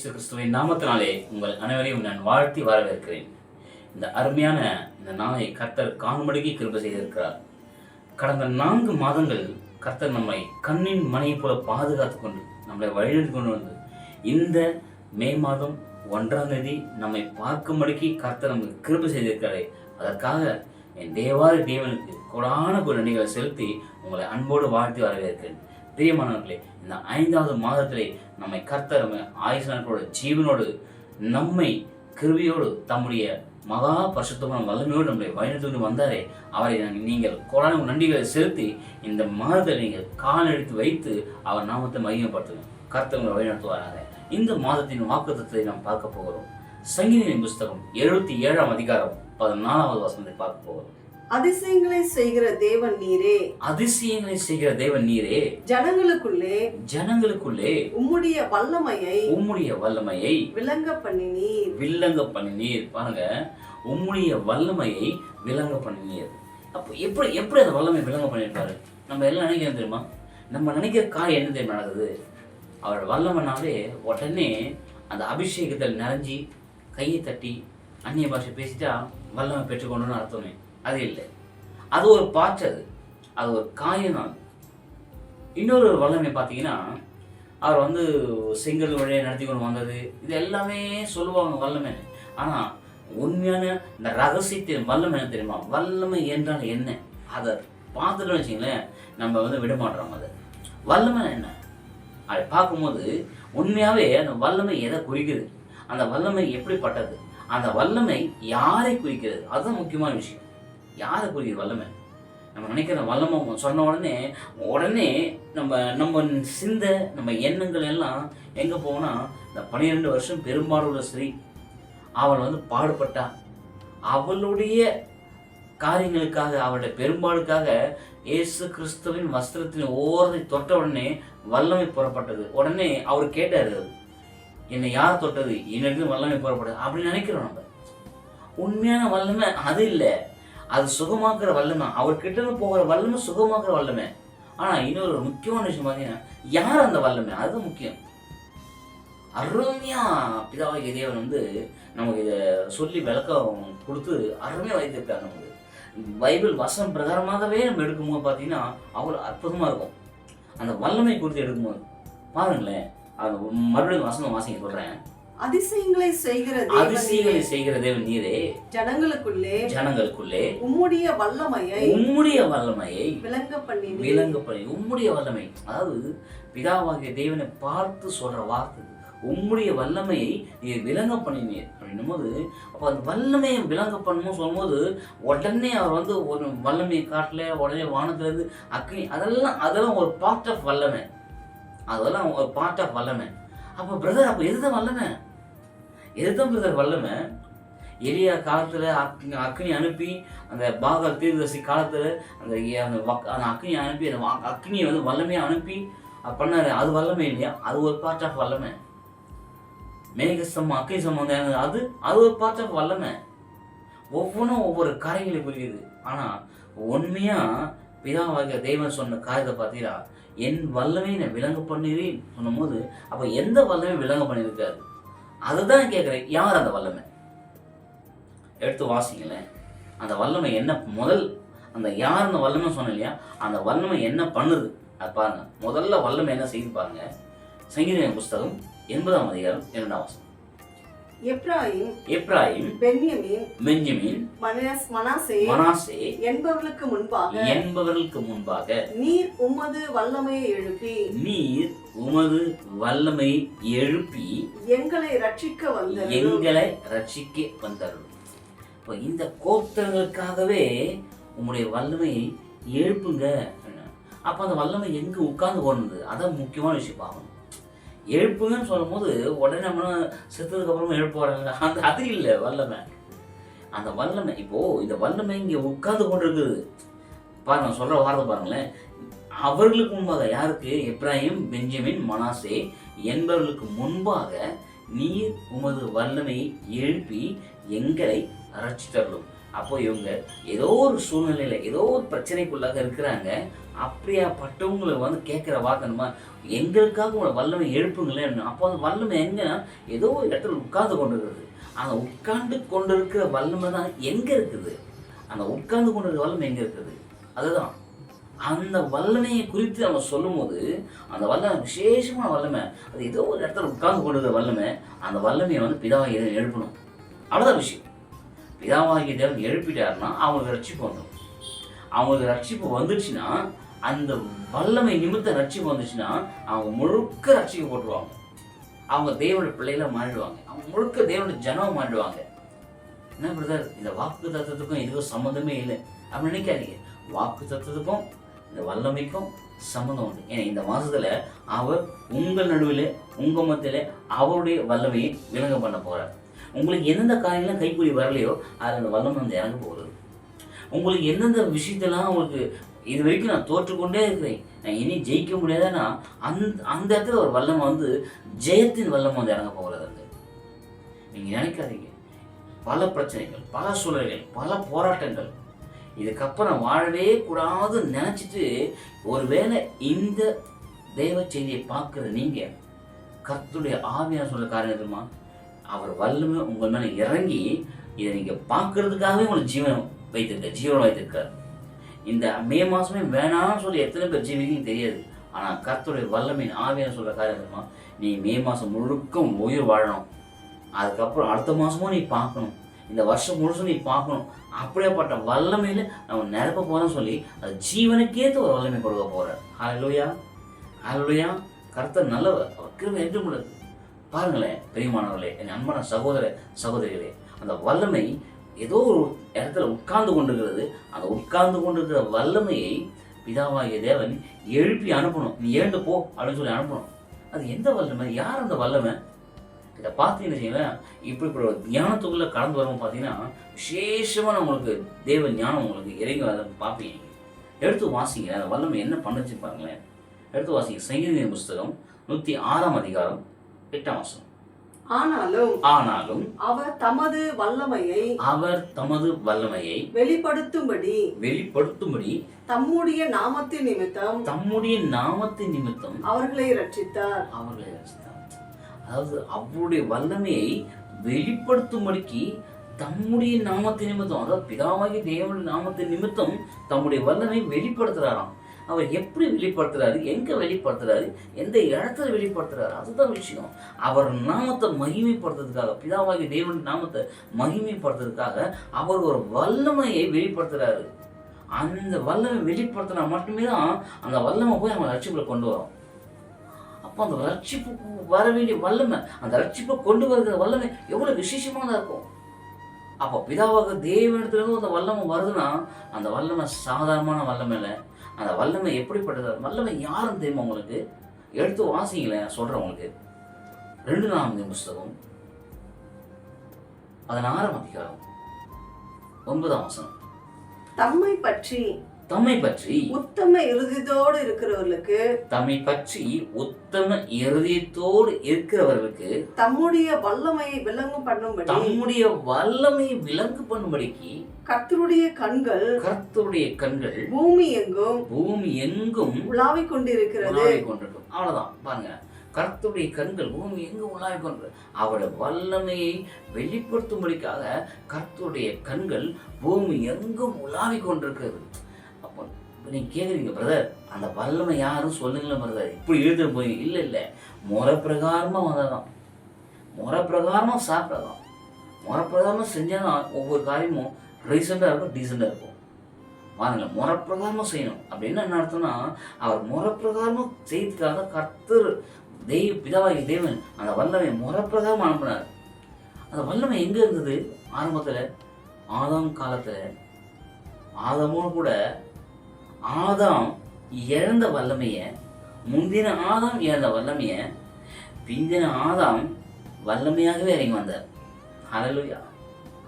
இயேசு கிறிஸ்துவின் நாமத்தினாலே உங்கள் அனைவரையும் நான் வாழ்த்தி வரவேற்கிறேன். இந்த அருமையான இந்த நாளை கர்த்தர் காணும்படிக்கு கிருப செய்திருக்கிறார். கடந்த நான்கு மாதங்கள் கர்த்தர் நம்மை கண்ணின் மனையை போல பாதுகாத்து கொண்டு நம்மளை வழிநடத்தி கொண்டு வந்து இந்த மே மாதம் ஒன்றாம் தேதி நம்மை பார்க்கும்படிக்கு கர்த்தர் நமக்கு கிருப செய்திருக்கிறாரே. அதற்காக என் தேவாதி தேவனுக்கு கொடான ஒரு நன்றிகளை செலுத்தி உங்களை அன்போடு வாழ்த்தி வரவேற்கிறேன். பிரியமானவர்களே இந்த ஐந்தாவது மாதத்திலே நம்மை கர்த்தர் ஆயுசனோடு ஜீவனோடு நம்மை கிருபியோடு தம்முடைய மகா பரிசுத்தமான வல்லமையோடு நம்மளை வழிநடத்தி வந்தாரே அவரை நீங்கள் கொடான நன்றிகளை செலுத்தி இந்த மாதத்தை நீங்கள் கால் எடுத்து வைத்து அவர் நாமத்தை மகிமைப்படுத்துங்க கர்த்தவங்களை வழிநடத்துவாராக இந்த மாதத்தின் வாக்குத்தத்தை நாம் பார்க்க போகிறோம். சங்கீதியின் புஸ்தகம் எழுபத்தி ஏழாம் அதிகாரம் பதினாலாவது வசனத்தை பார்க்க போகிறோம். அதிசயங்களை செய்கிற தேவன் நீரே. அதிசயங்களை செய்கிற தேவன் நீரே. ஜனங்களுக்குள்ளே ஜனங்களுக்குள்ளே உம்முடைய வல்லமையை உம்முடைய வல்லமையை விளங்க பண்ணினீர் வில்லங்க பண்ணினீர் பாருங்க உம்முடைய வல்லமையை விளங்க பண்ணினீர் அப்போ எப்படி எப்படி அந்த வல்லமை விளங்க பண்ணியிருப்பாரு நம்ம எல்லாம் நினைக்கிறோம் தெரியுமா? நம்ம நினைக்கிற காரியம் என்ன தெரியுமா நடக்குது? அவர் வல்லமைனாலே உடனே அந்த அபிஷேகத்தில் நிறைஞ்சி கையை தட்டி அந்நிய பாஷை பேசிட்டா வல்லமை பெற்றுக்கொண்டுன்னு அர்த்தமே. அது இல்லை. அது ஒரு பாட்டு அது அது ஒரு காயினால் இன்னொரு வல்லமை பார்த்தீங்கன்னா அவர் வந்து செங்கல் வழியை நடத்தி கொண்டு வந்தது. இது எல்லாமே சொல்லுவாங்க வல்லமை. ஆனால் உண்மையான இந்த ரகசியத்தின் வல்லமை என்ன தெரியுமா? வல்லமை என்றால் என்ன? அதை பார்த்துட்டு வச்சிங்களேன் நம்ம வந்து விட மாட்டோம் அதை. வல்லமை என்ன? அதை பார்க்கும்போது உண்மையாகவே அந்த வல்லமை எதை குறிக்குது? அந்த வல்லமை எப்படிப்பட்டது? அந்த வல்லமை யாரை குறிக்கிறது? அதுதான் முக்கியமான விஷயம். யாரை வல்லமை? நம்ம நினைக்கிற வல்லமை சொன்ன உடனே உடனே நம்ம நம்ம சிந்த நம்ம எண்ணங்கள் எல்லாம் எங்கே போனால் இந்த பன்னிரெண்டு வருஷம் பெரும்பாலுள்ள ஸ்ரீ அவள் வந்து பாடுபட்டா. அவளுடைய காரியங்களுக்காக அவளுடைய பெரும்பாலுக்காக இயேசு கிறிஸ்துவின் வஸ்திரத்தின் ஓரத்தை தொட்ட உடனே வல்லமை புறப்பட்டது. உடனே அவர் கேட்டார் என்னை யார் தொட்டது? என்னிடம் வல்லமை புறப்பட்டது? அப்படின்னு நினைக்கிறோம் நம்ம. உண்மையான வல்லமை அது இல்லை. அது சுகமாக்குற வல்லமை. அவர்கிட்ட இருந்து போகிற வல்லமை சுகமாக்குற வல்லமை. ஆனா இன்னொரு முக்கியமான விஷயம் பார்த்தீங்கன்னா யார் அந்த வல்லமை? அதுதான் முக்கியம். அருமையா பிதாவாகிய தேவன் வந்து நமக்கு இதை சொல்லி விளக்கம் கொடுத்து அருமையாக வைத்திருக்காங்க நமக்கு. பைபிள் வசனம் பிரகாரமாகவே நம்ம எடுக்கும்போது பார்த்தீங்கன்னா அவ்வளோ அற்புதமா இருக்கும். அந்த வல்லமை குறித்து எடுக்கும்போது பாருங்களேன் அது மறுபடியும் வசனம் வாசிக்க சொல்கிறேன் அதிசயங்களை செய்கிற அதிசயங்களை நீரே. செய்கிற தேவன் நீரே. ஜனங்களுக்குள்ளே ஜனங்களுக்குள்ளே. உம்முடைய வல்லமையை உம்முடைய வல்லமையை விளங்க பண்ணினீர் விளங்க பண்ணி உம்முடைய வல்லமை. அதாவது பிதாவாகிய தேவனை பார்த்து சொல்ற வார்த்தை. உம்முடைய வல்லமையை நீ விளங்க பண்ணினீர் அப்படின்னும் போது அப்போ அந்த வல்லமையை விளங்க பண்ணணும் சொல்லும்போது உடனே அவர் வந்து ஒரு வல்லமையை காட்டல உடனே வானத்துலேருந்து அக்னி அதெல்லாம் அதெல்லாம் ஒரு பார்ட் ஆஃப் வல்லமை. அதெல்லாம் ஒரு பார்ட் ஆஃப் வல்லமை. அப்போ பிரதர் அப்போ எதுதான் வல்லமை? எதுதான் பிரதர் வல்லமை எளியா காலத்தில் அக்னி அக்னி அனுப்பி அந்த பாகல் தீர்தசி காலத்தில் அந்த அந்த அந்த அக்னியை அனுப்பி அந்த அக்னியை வந்து வல்லமையாக அனுப்பி அது பண்ணாரு. அது வல்லமை இல்லையா? அது ஒரு பார்ட் ஆஃப் வல்லமை. மேக சம்ம அக்னி சம்பந்தம் அது அது ஒரு பார்ட் ஆஃப் வல்லமை. ஒவ்வொன்றும் ஒவ்வொரு காரியங்களை புரியுது. ஆனால் உண்மையாக பிதாவாகிய தெய்வன் சொன்ன காரியத்தை பார்த்தீங்கன்னா என் வல்லமை நான் விலங்கு பண்ணுறேன். சொன்னும்போது அப்போ எந்த வல்லமையும் விலங்கு பண்ணியிருக்காரு? அதுதான் கேட்குறேன் யார் அந்த வல்லமை? எடுத்து வாசிங்களேன். அந்த வல்லமை என்ன முதல் அந்த யார் அந்த வல்லமை சொன்னேன் இல்லையா? அந்த வல்லமை என்ன பண்ணுது? அது பாருங்க. முதல்ல வல்லமை என்ன செய்து பாருங்க. சங்கீத புஸ்தகம் எண்பதாம் அதிகாரம் இரண்டாம் வசனம். எப்ராயிம் எப்ராயிம் பென்யமின் மனஸ் மனாசே மனாசே என்பவர்களுக்கு முன்பாக என்பவர்களுக்கு முன்பாக நீர் உமது வல்லமையை எழுப்பி நீர் உமது வல்லமை எழுப்பி எங்களை ரட்சிக்க வந்தருளும். எங்களை ரட்சிக்க வந்தருளும். இப்போ இந்த கோத்திரங்களுக்காகவே உம்முடைய வல்லமையை எழுப்புங்க அப்போ அந்த வல்லமை எங்கே உட்கார்ந்து போனது? அதான் முக்கியமான விஷயம் பார்க்கணும் எழுப்புங்கன்னு சொல்லும்போது உடனே நம்ம செத்ததுக்கு அப்புறமா எழுப்பு வராங்க அந்த அது இல்லை வல்லமை. அந்த வல்லமை இப்போ இந்த வல்லமை இங்கே உட்கார்ந்து கொண்டிருக்குது பாருங்க சொல்ற வார்த்தை பாருங்களேன். அவர்களுக்கு முன்பாக யாருக்கு? எப்ராஹிம் பெஞ்சமின் மனாசே என்பவர்களுக்கு முன்பாக நீர் உமது வல்லமையை எழுப்பி எங்களை ரட்சித்தருளும் அப்போ இவங்க ஏதோ ஒரு சூழ்நிலையில ஏதோ ஒரு பிரச்சனைக்குள்ளாக இருக்கிறாங்க. அப்படியாப்பட்டவங்களை வந்து கேட்குற வாக்கணுமா எங்களுக்காக உங்களை வல்லமை எழுப்புங்களேன் அப்போ அந்த வல்லமை எங்கன்னா ஏதோ ஒரு இடத்துல உட்கார்ந்து கொண்டு இருக்குது அந்த உட்கார்ந்து கொண்டு இருக்கிற வல்லமை தான் எங்கே இருக்குது? அந்த உட்கார்ந்து கொண்டு இருக்கிற வல்லமை எங்கே இருக்குது? அதுதான். அந்த வல்லமையை குறித்து நம்ம சொல்லும்போது அந்த வல்லமை விசேஷமான வல்லமை அது ஏதோ ஒரு இடத்துல உட்கார்ந்து கொண்டிருந்த வல்லமை அந்த வல்லமையை வந்து பிதாவாக எழுப்பணும். அவ்வளோதான் விஷயம். பிதாவாகிய தேவன் எழுப்பிட்டாருன்னா அவங்களுக்கு ரட்சிப்பு வந்துடும். அவங்களுக்கு ரட்சிப்பு வந்துடுச்சுன்னா அந்த வல்லமை நிமித்த ரட்சிப்பு வந்துச்சுன்னா அவங்க முழுக்க ரட்சிக்க போட்டுருவாங்க. அவங்க தேவனுடைய பிள்ளைகளாக மாறிடுவாங்க. அவங்க முழுக்க தேவனுடைய ஜனம் மாறிடுவாங்க. என்ன பிரதர்? இந்த வாக்கு தத்துவத்துக்கும் இதுக்கும் சம்மந்தமே இல்லை. அப்படின்னு நினைக்காதீங்க. வாக்கு தத்துவத்துக்கும் இந்த வல்லமைக்கும் சம்மந்தம் உண்டு. ஏன்னா இந்த மாதத்தில் அவர் உங்கள் நடுவில் உங்கள் மத்தியில் அவருடைய வல்லமையை விளங்க பண்ண போகிறார் உங்களுக்கு எந்தெந்த காரியங்களும் கைக்கூலி வரலையோ அதில் அந்த வல்லமை வந்து இறங்க போகிறது உங்களுக்கு எந்தெந்த விஷயத்தெல்லாம் உங்களுக்கு இது வரைக்கும் நான் தோற்றுக்கொண்டே இருக்கிறேன் நான் இனி ஜெயிக்க முடியாதுன்னா அந்த அந்த இடத்துல ஒரு வல்லமை வந்து ஜெயத்தின் வல்லமை வந்து இறங்க போகிறது அது நீங்கள் நினைக்காதீங்க. பல பிரச்சனைகள் பல சூழல்கள் பல போராட்டங்கள் இதுக்கப்புறம் வாழவே கூடாதுன்னு நினச்சிட்டு ஒருவேளை இந்த தெய்வ செய்தியை பார்க்குற நீங்கள் கத்துடைய ஆவியார் சொல்ல காரியம் தெரியுமா? அவர் வல்லமை உங்கள் மேலே இறங்கி இதை நீங்கள் பார்க்கறதுக்காகவே உங்களுக்கு ஜீவனம் வைத்திருக்கார் ஜீவனம் வைத்திருக்கார் இந்த மே மாதமே வேணாம்னு சொல்லி எத்தனை பேர் ஜீவிக்கும் தெரியாது. ஆனால் கர்த்தருடைய வல்லமையின் ஆவியார் சொல்கிற காரியம் தெரியுமா? நீ மே மாதம் முழுக்க உயிர் வாழணும். அதுக்கப்புறம் அடுத்த மாதமும் நீ பார்க்கணும். இந்த வருஷம் முழுசும் நீ பார்க்கணும். அப்படியேப்பட்ட வல்லமையில நம்ம நிரப்ப போறோம்னு சொல்லி அது ஜீவனுக்கேற்ற ஒரு வல்லமை கொடுக்க போறார். ஹalleluya ஹalleluya கருத்தர் நல்லவர். அவர் கிருமை என்று முடியாது பாருங்களேன் பெரியமானவர்களே என் அன்பான சகோதர சகோதரிகளே அந்த வல்லமை ஏதோ ஒரு இடத்துல உட்கார்ந்து கொண்டிருக்கிறது. அந்த உட்கார்ந்து கொண்டிருக்கிற வல்லமையை பிதாவாகிய தேவன் எழுப்பி அனுப்பணும். நீ ஏண்டு போ அப்படின்னு சொல்லி அனுப்பணும். அது எந்த வல்லமை? யார் அந்த வல்லமை? இதை பார்த்தீங்கன்னு வச்சுங்களேன் இப்படி இப்படி ஒரு ஞானத்துக்குள்ளே கடந்து வரும் பார்த்தீங்கன்னா விசேஷமான உங்களுக்கு தேவ ஞானம் உங்களுக்கு இறங்கி வர பார்ப்பீங்க. எடுத்து வாசிங்க. அந்த வல்லமை என்ன பண்ணுச்சு பாருங்களேன். எடுத்து வாசிங்க. சங்கீத புஸ்தகம் நூற்றி ஆறாம் அதிகாரம் எட்டாம் வசனம். ஆனாலும் ஆனாலும் அவர் தமது வல்லமையை அவர் தமது வல்லமையை வெளிப்படுத்தும்படி வெளிப்படுத்தும்படி தம்முடைய நாமத்தின் நிமித்தம் தம்முடைய நாமத்தின் நிமித்தம் அவர்களை ரட்சித்தார் அவர்களை ரசித்தார் அதாவது அவருடைய வல்லமையை வெளிப்படுத்தும்படிக்கு தம்முடைய நாமத்தை நிமித்தம் அதாவது பிதாவாகிய தேவனுடைய நாமத்தை நிமித்தம் தம்முடைய வல்லமை வெளிப்படுத்துகிறாராம் அவர் எப்படி வெளிப்படுத்துறாரு? எங்கே வெளிப்படுத்துறாரு? எந்த இடத்துல வெளிப்படுத்துறாரு? அதுதான் விஷயம். அவர் நாமத்தை மகிமைப்படுத்துறதுக்காக பிதாவாகிய தேவனுடைய நாமத்தை மகிமைப்படுத்துறதுக்காக அவர் ஒரு வல்லமையை வெளிப்படுத்துறாரு. அந்த வல்லமை வெளிப்படுத்தினா மட்டுமே தான் அந்த வல்லமை போய் நம்ம ரட்சிப்புல கொண்டு வரும். அப்போ அந்த ரட்சிப்புக்கு வர வேண்டிய வல்லமை அந்த ரட்சிப்பை கொண்டு வருகிற வல்லமை எவ்வளோ விசேஷமானதா இருக்கும். அப்போ பிதாவாக தேவனிடத்துலேருந்து அந்த வல்லமை வருதுன்னா அந்த வல்லமை சாதாரணமான வல்லமை இல்லை. அந்த வல்லமை எப்படிப்பட்டது? வல்லமை யாருன்னு தெரியுமா உங்களுக்கு? எடுத்து வாசிங்களேன் சொல்கிறேன் உங்களுக்கு. ரெண்டு நான்கு புஸ்தகம். பதினாறாம் அதிகாரம். ஒன்பதாம் வசனம். தம்மை பற்றி தம்மை பற்றி. உத்தம இறுதியோடு இருக்கிறவர்களுக்கு தம்மை பற்றி உத்தம இருதயத்தோடு இருக்கிறவர்களுக்கு தம்முடைய வல்லமையை விளங்கும் பண்ணும்படி தம்முடைய வல்லமை விலங்கு பண்ணும்படிக்கு கர்த்தருடைய கண்கள் கர்த்தருடைய கண்கள் பூமி எங்கும் பூமி எங்கும் உலாவிக் கொண்டிருக்கிறது. உலாவிக் கொண்டிருக்கும். அவ்வளவுதான். பாருங்க. கர்த்தருடைய கண்கள் பூமி எங்கும் உலாவிக் கொண்டு அவருடைய வல்லமையை வெளிப்படுத்தும்படிக்காக கர்த்தருடைய கண்கள் பூமி எங்கும் உலாவிக் கொண்டிருக்கிறது. இப்போ நீங்கள் கேட்குறீங்க பிரதர் அந்த வல்லமை யாரும் சொல்லுங்களேன் பிரதர் இப்படி எழுதுகிற போய் இல்லை இல்லை. முறை வந்தால் வந்ததான் முறை பிரகாரமா சாப்பிடலாம். முறை பிரகாரமா செஞ்சாதான் ஒவ்வொரு காரியமும் ரீசெண்டாக இருக்கும் டீசெண்டாக இருக்கும். பாருங்க முறப்பிரகாரமாக செய்யணும். அப்படின்னு என்ன அர்த்தம்னா அவர் முறப்பிரகாரமாக செய்யறதுக்காக கர்த்தர் தெய்வ பிதாவாகி தேவன் அந்த வல்லமை முறைப்பிரகாரம் அனுப்பினார். அந்த வல்லமை எங்கே இருந்தது? ஆரம்பத்தில் ஆதாம் காலத்தில். ஆதாமோடு கூட ஆதாம் இழந்த வல்லமையை முந்தின ஆதாம் இழந்த வல்லமையை பிந்தின ஆதாம் வல்லமையாகவே இறங்கி வந்தார். அலலுயா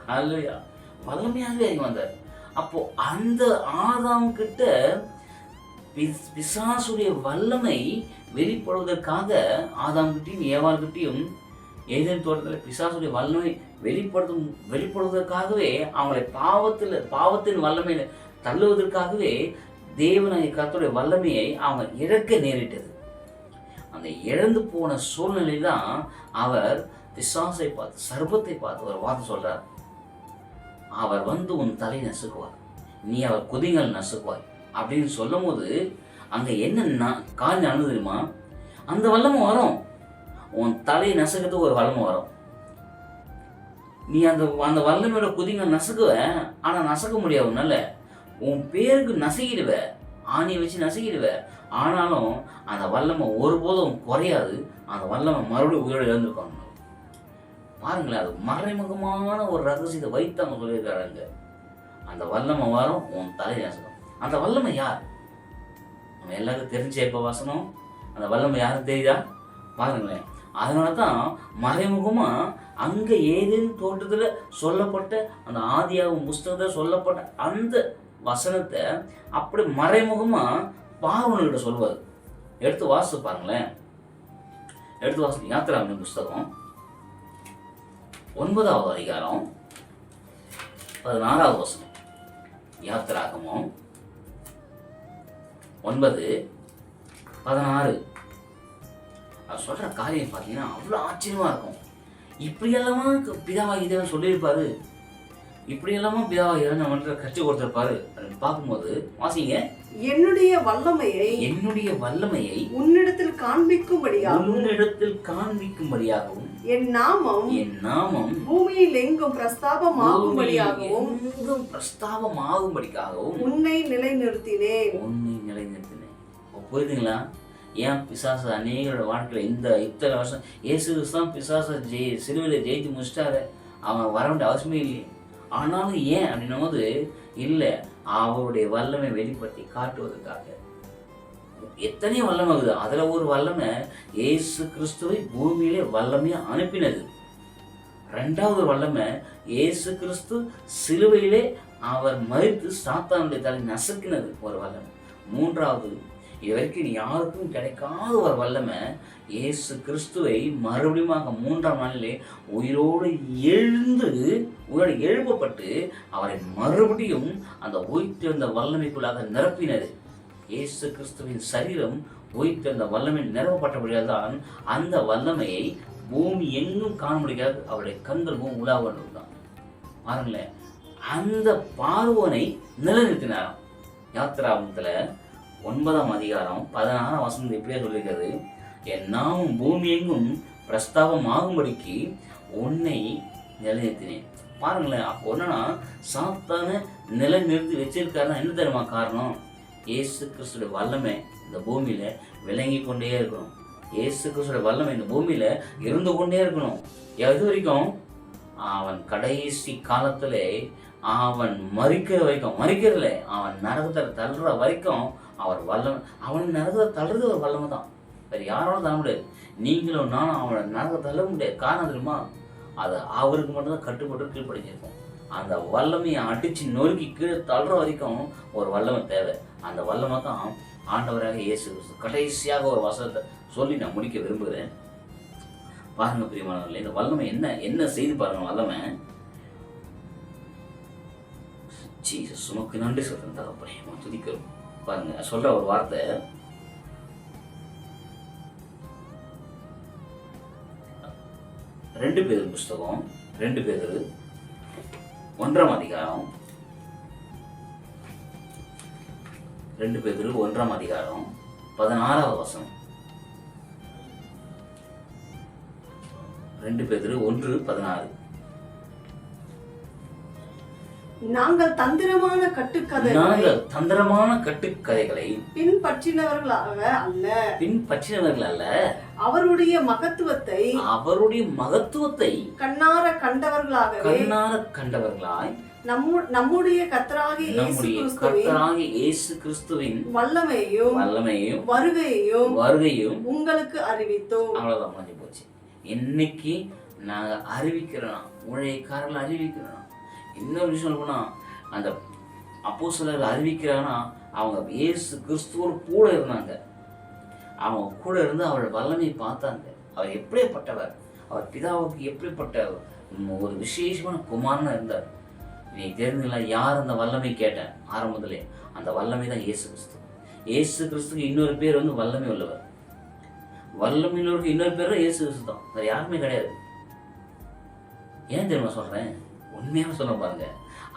அலலுயா வல்லமையாகவே இறங்கி வந்தார். அப்போ அந்த ஆதாம் கிட்ட பிஸ்- பிசாசுடைய வல்லமை வெளிப்படுவதற்காக ஆதாம் கிட்டையும் ஏவாள் கிட்டையும் ஏதேன் தோட்டத்தில் பிசாசுடைய வல்லமை வெளிப்படுத்தும் வெளிப்படுவதற்காகவே அவங்களை பாவத்தில் பாவத்தின் வல்லமையில தள்ளுவதற்காகவே தேவனுடைய கர்த்தருடைய வல்லமையை அவங்க இழக்க நேரிட்டது. அந்த இழந்து போன சூழ்நிலை தான் அவர் பிசாசை பார்த்து சர்வத்தை பார்த்து ஒரு வார்த்தை சொல்றார். அவர் வந்து உன் தலை நசுக்குவார். நீ அவர் குதிங்கள் நசுக்குவாய். அப்படின்னு சொல்லும் போது அங்கே என்ன நா- காரியம் தெரியுமா? அந்த வல்லமை வரும். உன் தலையை நசுக்கிறதுக்கு ஒரு வல்லமை வரும். நீ அந்த அந்த வல்லமையோட குதிங்க நசுக்குவ ஆனால் நசுக்க முடியாது உன்னால. உன் பேருக்கு நசுகிடுவ ஆணியை வச்சு நசுகிடுவ ஆனாலும் அந்த வல்லமை ஒருபோதும் குறையாது. அந்த வல்லமை மறுபடியும் உயிரோடு இழந்திருக்காங்க பாருங்களேன் அது மறைமுகமான ஒரு ரகசியத்தை வைத்து அவங்க சொல்லியிருக்காங்க அந்த வல்லமை வரும் உன் தலை நசுக்கும். அந்த வல்லமை யார்? நம்ம எல்லாருக்கும் தெரிஞ்ச எப்போ வாசனம்? அந்த வல்லமை யாரும் தெரியுதா? பாருங்களேன். அதனால தான் மறைமுகமாக அங்கே ஏதேனும் தோட்டத்தில் சொல்லப்பட்ட அந்த ஆதியாகும் புஸ்தகத்தில் சொல்லப்பட்ட அந்த வசனத்தை அப்படி மறைமுகமாக பார்வனுக்கிட்ட சொல்வார். எடுத்து வாசித்து பாருங்களேன். எடுத்து வாசி யாத்திராமின் புஸ்தகம். ஒன்பதாவது அதிகாரம் பதினாறாவது வசனம். யாத்திராகமம். ஒன்பது பதினாறு. அவர் சொல்கிற காரியம் பார்த்தீங்கன்னா அவ்வளோ ஆச்சரியமா இருக்கும். இப்படியெல்லாம் பிதாவாகி தேவன் சொல்லியிருப்பாரு? இப்படியெல்லாமா பிதாவாகி தேவன் நம்மகிட்ட கற்றுக் கொடுத்திருப்பாரு அப்படின்னு பார்க்கும்போது வாசிங்க. என்னுடைய வல்லமையை என்னுடைய வல்லமையை உன்னிடத்தில் காண்பிக்கும்படியாகவும் உன்னிடத்தில் காண்பிக்கும்படியாகவும் என் நாமம் என் நாமம் பூமியில் எங்கும் பிரஸ்தாபமாகும்படியாகவும் எங்கும் பிரஸ்தாபமாகும்படிக்காகவும் உன்னை நிலைநிறுத்தினேன். உன்னை நிலைநிறுத்தினேன். புரியுதுங்களா? ஏன் பிசாசு அநேகரோட வாழ்க்கையில் இந்த இத்தனை வருஷம் கிறிஸ்து தான் பிசாசை ஜெயி சிலுவையில் ஜெயித்து முடிச்சிட்டாரு. அவன் வர வேண்டிய அவசியமே இல்லையே. ஆனாலும் ஏன் அப்படின்னும் போது இல்லை அவருடைய வல்லமை வெளிப்படுத்தி காட்டுவதற்காக. எத்தனையோ வல்லமை இருக்குது. அதில் ஒரு வல்லமை இயேசு கிறிஸ்துவை பூமியிலே வல்லமையை அனுப்பினது. ரெண்டாவது வல்லமை ஏசு கிறிஸ்து சிலுவையிலே அவர் மறித்து சாத்தானுடைய தலை நசுக்கினது ஒரு வல்லமை. மூன்றாவது இது யாருக்கும் கிடைக்காத ஒரு வல்லமை இயேசு கிறிஸ்துவை மறுபடியும் மூன்றாம் நாளிலே உயிரோடு எழுந்து உயிரோடு எழுப்பப்பட்டு அவரை மறுபடியும் அந்த உயிர்த்தெழுந்த வல்லமைக்குள்ளாக நிரப்பினது. இயேசு கிறிஸ்துவின் சரீரம் உயிர்த்தெழுந்த வல்லமை நிரப்பப்பட்டபடியால் தான் அந்த வல்லமையை பூமி எங்கும் காண முடியாது அவருடைய கண்கள் பூமி தான் பாருங்களேன் அந்த பார்வனை நிலைநிறுத்தினாராம். யாத்திராபத்தில் ஒன்பதாம் அதிகாரம் பதினாறாம் வசனம் இப்படியே சொல்லியிருக்கிறது. என் நாமும் பூமி எங்கும் பிரஸ்தாபம் ஆகும்படிக்கு உன்னை நிலைநிறுத்தினேன். பாருங்களேன் அப்போ என்னன்னா சாத்தான நிலைநிறுத்தி வச்சிருக்காருன்னா என்ன தெரியுமா காரணம்? இயேசு கிறிஸ்துடைய வல்லமை இந்த பூமியில விளங்கி கொண்டே இருக்கணும். இயேசு கிறிஸ்துடைய வல்லமை இந்த பூமியில இருந்து கொண்டே இருக்கணும். எது வரைக்கும்? அவன் கடைசி காலத்திலே அவன் மறிக்கிற வரைக்கும் மறிக்கிறதில்ல அவன் நரகத்தில் தள்ளுற வரைக்கும் அவர் வல்லவன் அவன் நரகத்தை தள்ளுறது ஒரு வல்லமை தான். வேறு யாராலும் தள்ள முடியாது. நீங்களும் நானும் அவனை நரக தள்ள முடியாது. காரணம் தெரியுமா? அது அவருக்கு மட்டும்தான் கட்டுப்பட்டு கீழ்ப்படிஞ்சிருக்கும். அந்த வல்லமையை அடிச்சு நொறுக்கி கீழே தள்ளுற வரைக்கும் ஒரு வல்லமை தேவை. அந்த வல்லமை தான் ஆண்டவராக இயேசு கடைசியாக ஒரு வசனத்தை சொல்லி நான் முடிக்க விரும்புகிறேன். பாருங்க பிரியமானவர்களே இந்த வல்லமை என்ன? என்ன செய்து பாருங்க வல்லமை. ஜீசஸ் உனக்கு நன்றி சொல்றேன் தகப்பனே துதிக்கிறோம். பாருங்க சொல்ற ஒரு வார்த்தை. ரெண்டு பேர் புஸ்தகம் ரெண்டு பேர் ஒன்றாம் அதிகாரம் ரெண்டு பேர் ஒன்றாம் அதிகாரம் பதினாறாவது வசனம். ரெண்டு பேர் ஒன்று பதினாறு. நாங்கள் தந்திரமான கட்டுக்கதைகளை நாங்கள் தந்திரமான கட்டுக்கதைகளை பின்பற்றினவர்களாக அல்ல. பின்பற்றினவர்கள் அல்ல. அவருடைய மகத்துவத்தை அவருடைய மகத்துவத்தை கண்ணார கண்டவர்களாகவே கண்ணார கண்டவர்களாய் நம்மு நம்முடைய கத்தராகிய இயேசு கிறிஸ்துவின் வல்லமையையும் வல்லமையும் வருகையையும் வருகையும் உங்களுக்கு அறிவித்தோம். அவ்வளவுதான் முடிஞ்சு போச்சு. இன்னைக்கு நாங்க அறிவிக்கிறோம் ஊழியக்காரர்கள் அறிவிக்கிறோம். இன்னொரு விஷயம் சொல்லணும்னா அந்த அப்போ சிலர் அறிவிக்கிறாங்கன்னா அவங்க இயேசு கிறிஸ்துவோடு கூட இருந்தாங்க. அவங்க கூட இருந்து அவரோட வல்லமையை பார்த்தாங்க. அவர் எப்படிப்பட்டவர்? அவர் பிதாவுக்கு எப்படிப்பட்ட ஒரு விசேஷமான குமாரனாக இருந்தார். நீ தெரிஞ்சுங்களா யார் அந்த வல்லமை கேட்டேன் ஆரம்பத்திலே அந்த வல்லமை தான் இயேசு கிறிஸ்து. இயேசு கிறிஸ்துக்கு இன்னொரு பேர் வந்து வல்லமை உள்ளவர். வல்லமையுள்ளவருக்கு இன்னொரு பேர் தான் இயேசு கிறிஸ்து தான். வேறு யாருமே கிடையாது. ஏன் தெரியுமா சொல்றேன்? உண்மையாக சொல்ல பாருங்க.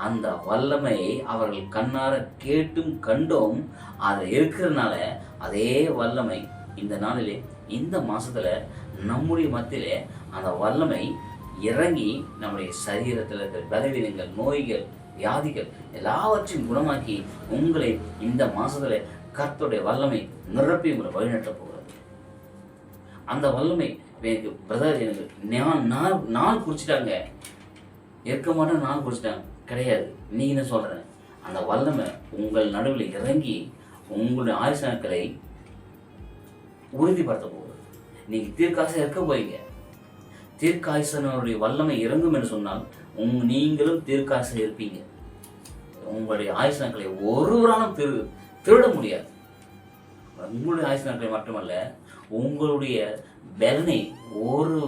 அந்த வல்லமையை அவர்கள் கண்ணார கேட்டும் கண்டும். அது இருக்கிறதுனால அதே வல்லமை இந்த நாளிலே இந்த மாசத்துல நம்முடைய மத்தியிலே அந்த வல்லமை இறங்கி நம்முடைய சரீரத்தில் இருக்கிற பலவீனங்கள் நோய்கள் வியாதிகள் எல்லாவற்றையும் குணமாக்கி உங்களை இந்த மாசத்துல கர்த்தருடைய வல்லமை நிரப்பி உங்களை வழிநட்ட போகிறது. அந்த வல்லமை எனக்கு பிரதர் எனக்கு நான் நான் குறிச்சிட்டாங்க. இருக்க மாட்டேன் நான் குடிச்சிட்டேன். கிடையாது. நீ என்ன சொல்கிறேன் அந்த வல்லமை உங்கள் நடுவில் இறங்கி உங்களுடைய ஆயுச உறுதிப்படுத்த போகுது. நீங்கள் தீர்க்காசம் இருக்க போய்ங்க தீர்க்காயுசனுடைய வல்லமை இறங்கும் என்று சொன்னால் உங் நீங்களும் தீர்க்காசம் இருப்பீங்க உங்களுடைய ஆயுசனங்களை ஒருவராலும் திரு திருட முடியாது. உங்களுடைய ஆயுசனங்களை மட்டுமல்ல உங்களுடைய பலனை ஒரு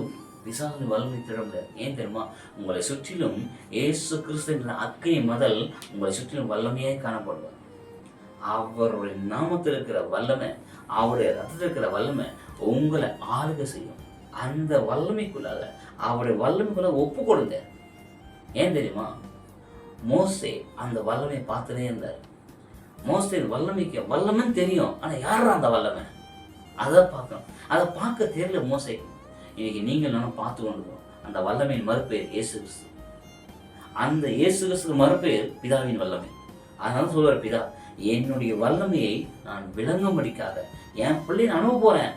பிசாசின் வல்லமை திருட முடியாது ஏன் தெரியுமா? உங்களை சுற்றிலும் இயேசு கிறிஸ்து என்ற அக்கினி மதல் உங்களை சுற்றிலும் வல்லமையே காணப்படுவார். அவருடைய நாமத்தில் இருக்கிற வல்லமை அவருடைய ரத்தத்தில் இருக்கிற வல்லமை உங்களை ஆளுக செய்யும். அந்த வல்லமைக்குள்ளாக அவருடைய வல்லமைக்குள்ள ஒப்பு கொடுங்க ஏன் தெரியுமா? மோசே அந்த வல்லமை பார்த்துட்டே இருந்தார். மோசே வல்லமைக்கு வல்லமைன்னு தெரியும் ஆனா யார் அந்த வல்லமை? அதை பார்க்கணும். அதை பார்க்க தெரியல மோசை இன்னைக்கு நீங்கள் நானும் பார்த்து கொண்டிருக்கோம் அந்த வல்லமையின் மறுபெயர் இயேசு கிறிஸ்து. அந்த இயேசு கிறிஸ்து மறுபெயர் பிதாவின் வல்லமை. அதனால சொல்லுவார் பிதா என்னுடைய வல்லமையை நான் விளங்கும்படிக்காக என் பிள்ளையை அனுப்ப போகிறேன்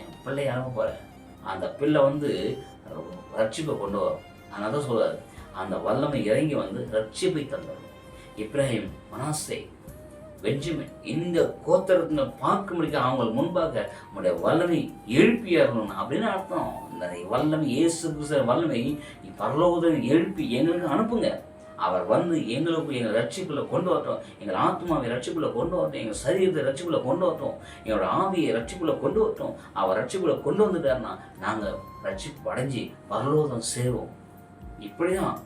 என் பிள்ளையை அனுப்ப போகிறேன் அந்த பிள்ளை வந்து ரட்சிப்பை கொண்டு வரும். அதனால தான் சொல்றாரு அந்த வல்லமை இறங்கி வந்து ரட்சிப்பை தந்தவர். இப்ராஹிம் மனாசே பெஞ்சமின் இந்த கோத்திரத்தின பார்க்க முடிக்க அவங்க முன்பாக உங்களுடைய வல்லமை எழுப்பியாரணும் அப்படின்னு அர்த்தம். இந்த வல்லமை இயேசு வல்லமை பரலோகத்தில் எழுப்பி எங்களுக்கு அனுப்புங்க. அவர் வந்து எங்களுக்கு எங்கள் ரட்சிக்குள்ளே கொண்டு வரட்டும். எங்கள் ஆத்மாவை ரட்சிப்புல கொண்டு வரட்டும். எங்கள் சரீரத்தை ரட்சிப்புல கொண்டு வரட்டும். எங்களோட ஆவியை ரட்சிப்புல கொண்டு வரட்டும். அவர் ரட்சிப்புல கொண்டு வந்துட்டாருன்னா நாங்கள் ரட்சிப்பு அடைஞ்சு பரலோகம் சேருவோம். இப்படிதான்.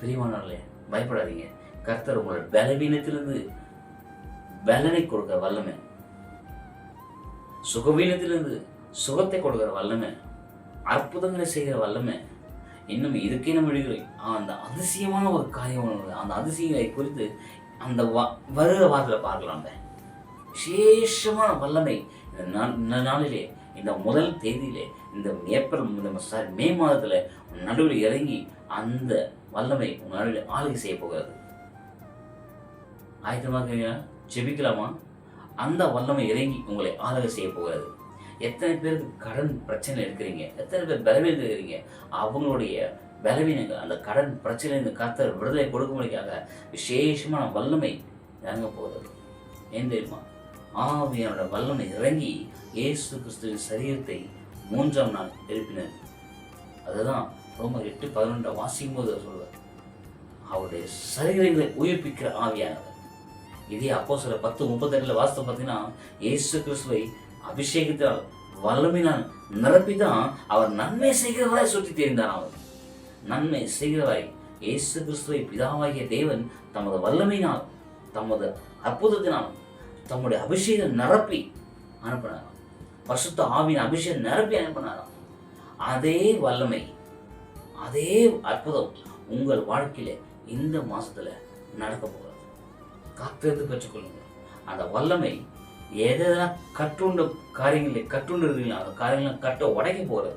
பிரியமானவர்களே பயப்படாதீங்க. கர்த்தர் உங்களோட பலவீனத்திலிருந்து பலனை கொடுக்கிற வல்லமை. சுகவீனத்திலிருந்து சுகத்தை கொடுக்கிற வல்லமை. அற்புதங்களை செய்கிற வல்லமை. இன்னும் இதுக்கே நம்ம எழுதுகிறோம். அந்த அதிசயமான ஒரு காரியம் அந்த அதிசயங்களை குறித்து அந்த வ- வருகிற வாரத்தில் பார்க்கலாம். விசேஷமான வல்லமை. இந்த இந்த நாளிலே இந்த முதல் தேதியிலே இந்த ஏப்ரல் இந்த சாரி மே மாதத்துல நடுவில் இறங்கி அந்த வல்லமை உங்கள் நடுவில் ஆளுகை செய்ய போகிறது. ஆயத்தமாக இருக்கீங்களா? ஜெபிக்கலாமா? அந்த வல்லமை இறங்கி உங்களை ஆளுகை செய்ய போகிறது. எத்தனை பேருக்கு கடன் பிரச்சனை இருக்கிறீங்க? எத்தனை பேர் பலவீனம் இருக்கிறீங்க? அவங்களுடைய பலவீனங்கள் அந்த கடன் பிரச்சனை கத்தர் விடுதலை கொடுக்கும்படிக்காக விசேஷமான வல்லமை இறங்க போகிறது. ஏன் தெரியுமா? ஆவியானோட வல்லமை இறங்கி இயேசு கிறிஸ்துவின் சரீரத்தை மூன்றாம் நாள் எழுப்பினர். அதுதான் ரொம்ப எட்டு பதினொன்றை வாசிக்கும் போது சொல்வார். அவருடைய சரீரங்களை உயிர்ப்பிக்கிற ஆவியானவர். இதே அப்போ சில பத்து முப்பத்தெட்டுல வாஸ்தவம் பார்த்தீங்கன்னா இயேசு கிறிஸ்துவை அபிஷேகத்தால் வல்லமினால் நிரப்பிதான் அவர் நன்மை செய்கிறவராய் சுற்றி தெரிந்தார் அவர். நன்மை செய்கிறவராய் இயேசு கிறிஸ்துவை பிதாவாகிய தேவன் தமது வல்லமையினால் தமது அற்புதத்தினால் தம்முடைய அபிஷேகம் நிரப்பி அனுப்பினாராம் பசுத்த ஆவின் அபிஷேகம் நிரப்பி அனுப்பினாராம் அதே வல்லமை அதே அற்புதம் உங்கள் வாழ்க்கையில இந்த மாசத்துல நடக்க போகிறது காத்திருந்து கற்றுக்கொள்ளுங்கள் அந்த வல்லமை எதெல்லாம் கற்றுண்ட காரியங்களை கட்டுண்டு அந்த காரியங்களை கட்ட உடைக்க போகிறது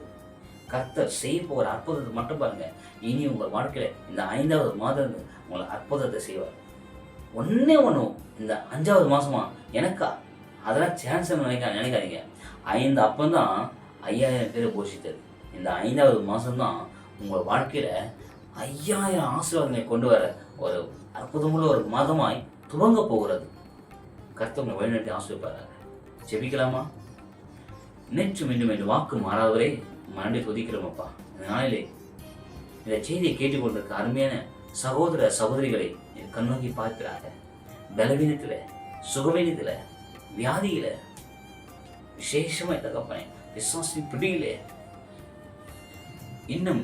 கர்த்தர் செய்ய போகிற அற்புதத்தை மட்டும் பாருங்க. இனி உங்கள் வாழ்க்கையில் இந்த ஐந்தாவது மாதம் உங்களை அற்புதத்தை செய்வார். ஒன்றே ஒன்று இந்த அஞ்சாவது மாதமா எனக்கா? அதெல்லாம் சான்ஸ் நினைக்க நினைக்காதீங்க ஐந்து அப்பந்தான் ஐயாயிரம் பேரை போஷித்தது. இந்த ஐந்தாவது மாதம்தான் உங்கள் வாழ்க்கையில் ஐயாயிரம் ஆசீர்வாதங்களை கொண்டு வர ஒரு அற்புதமுள்ள ஒரு மாதமாய் துவங்க போகிறது. கர்த்தவங்களை வழிநடத்தி ஆசிரியப்பாரு ஜெபிக்கலாமா? நேற்று மீண்டும் என்று வாக்கு மாறாதவரே மனதை துதிக்கிறோமப்பா இந்த நாளிலே இந்த செய்தியை கேட்டுக்கொண்டிருக்க அருமையான சகோதர சகோதரிகளை கண்ணோக்கி பார்க்கிறாங்க பலவீனத்தில் சுகவீனத்தில் வியாதியில விசேஷமா தகப்பனே விசுவாசி பிடியிலே. இன்னும்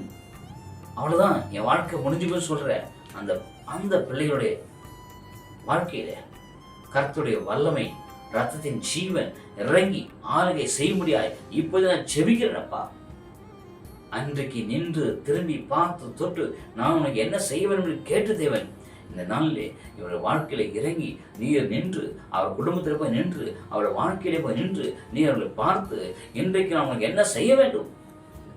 அவ்வளவுதான் என் வாழ்க்கை முடிஞ்சு போய் சொல்ற அந்த அந்த பிள்ளைகளுடைய வாழ்க்கையில கர்த்துடைய வல்லமை ரத்தத்தின் ஜீவன் இறங்கி ஆளுகை செய்ய முடியாது இப்போது நான் செவிக்கிறேனப்பா அன்றைக்கு நின்று திரும்பி பார்த்து தொட்டு நான் உனக்கு என்ன செய்ய வேண்டும் என்று கேட்ட தேவன் இந்த நாளிலே இவருடைய வாழ்க்கையில இறங்கி நீர் நின்று அவர் குடும்பத்தில் போய் நின்று அவருடைய வாழ்க்கையிலே போய் நின்று நீ அவர்களை பார்த்து இன்றைக்கு நான் உனக்கு என்ன செய்ய வேண்டும்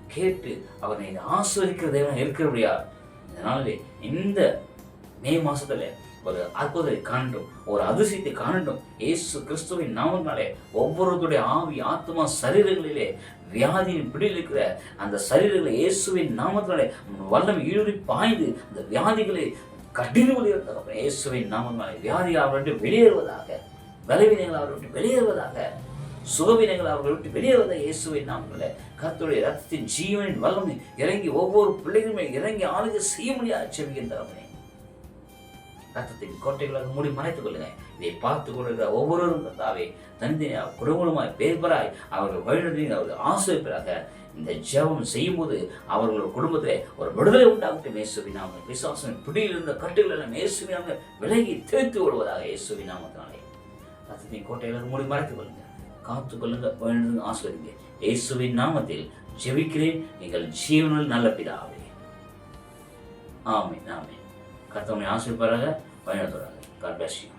கேட்டு அவனை ஆஸ்வதிக்கிற தேவன் இருக்கிறபடியா இந்த நாளிலே இந்த மே மாசத்துல ஒரு அற்புதத்தை காணட்டும். ஒரு அதிசயத்தை காணட்டும். இயேசு கிறிஸ்துவின் நாமனாலே ஒவ்வொருத்தருடைய ஆவி ஆத்மா சரீரங்களிலே வியாதியின் பிடியில் இருக்கிற அந்த சரீரங்களை இயேசுவின் நாமத்தினாலே வல்லம் ஈடுபடி பாய்ந்து அந்த வியாதிகளை கடினமாக வழியாக இயேசுவின் நாமத்தினாலே வியாதி அவரை விட்டு வெளியேறுவதாக பலவீனங்கள் அவர்கள் விட்டு வெளியேறுவதாக சுகவீனங்கள் அவர்கள் விட்டு வெளியேறுவதாக இயேசுவின் நாமங்களை கத்துடைய ரத்தத்தின் ஜீவனின் வல்லமை இறங்கி ஒவ்வொரு பிள்ளைகளுமே இறங்கி ஆளுகை செய்ய முடியாது செவிக்கின்றவனே ரத்தத்தின் கோட்டைகளாக மூடி மறைத்துக் கொள்ளுங்க. இதை பார்த்து கொண்டிருக்கிற ஒவ்வொருவரும் கர்த்தாவே தனித்தனியாக குடும்பமாய் பேர்பராய் அவர்கள் வழிநடத்தி அவர்கள் ஆசிரியப்பராக இந்த ஜெபம் செய்யும்போது அவர்கள் குடும்பத்தில் ஒரு விடுதலை உண்டாகட்டும். இயேசுவின் நாமம் விசுவாசம் பிடியில் இருந்த கட்டுகள் எல்லாம் இயேசுவின் விலகி தெரித்து கொள்வதாக இயேசுவின் நாமத்தினாலே. ரத்தத்தின் கோட்டைகளை மூடி மறைத்துக் கொள்ளுங்க. காத்து கொள்ளுங்க வழிநடத்துங்க ஆசிரியங்க இயேசுவின் நாமத்தில் ஜெபிக்கிறேன். எங்கள் ஜீவனில் நல்ல பிதாவே. ஆமென். ஆமென் கர்த்தவனை ஆசிரியப்பாராக வழிநடத்துறாங்க காட் பிளஸ் யூ